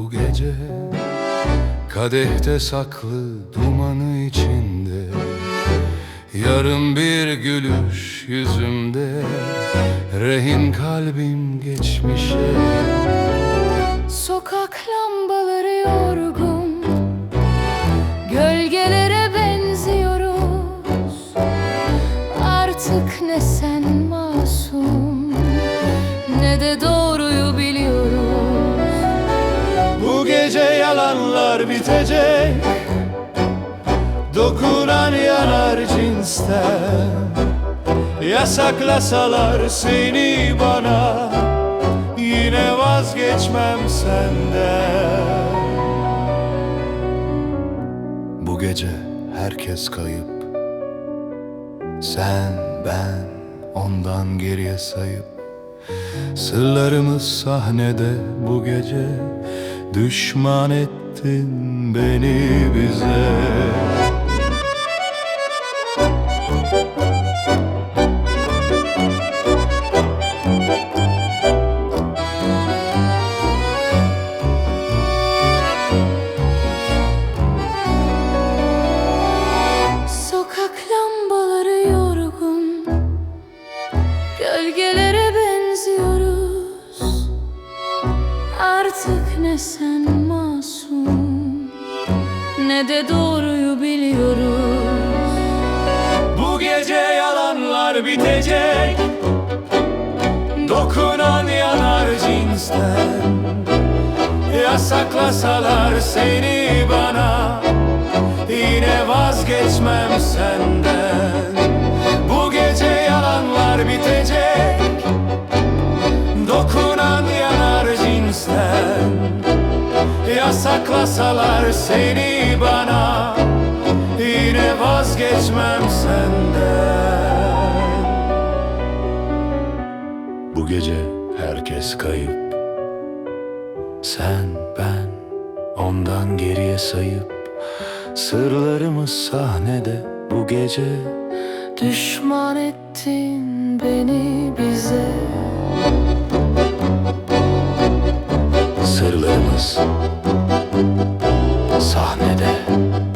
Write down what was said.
Bu gece Kadehte saklı dumanı içinde Yarın bir gülüş yüzümde Rehin kalbim geçmişe. Sokak lambaları yorgun Gölgelere benziyoruz. Artık ne sen masum yalanlar bitecek. Dokunan yanar cinsten. Yasaklasalar seni bana Yine vazgeçmem senden. Bu gece herkes kayıp. Sen, ben, ondan geriye sayıp. Sırlarımız sahnede bu gece Düşman ettin beni bize. Sokak lambaları yorgun Gölgelere sen masum. Ne de doğruyu biliyoruz. Bu gece yalanlar bitecek. Dokunan yanar cinsten. Yasaklasalar seni bana. Yine vazgeçmem senden Yasaklasalar seni bana Yine vazgeçmem senden. Bu gece herkes kayıp. Sen, ben, ondan geriye sayıp Sırlarımız sahnede bu gece Düşman ettin beni bize. Sırlarımız thank you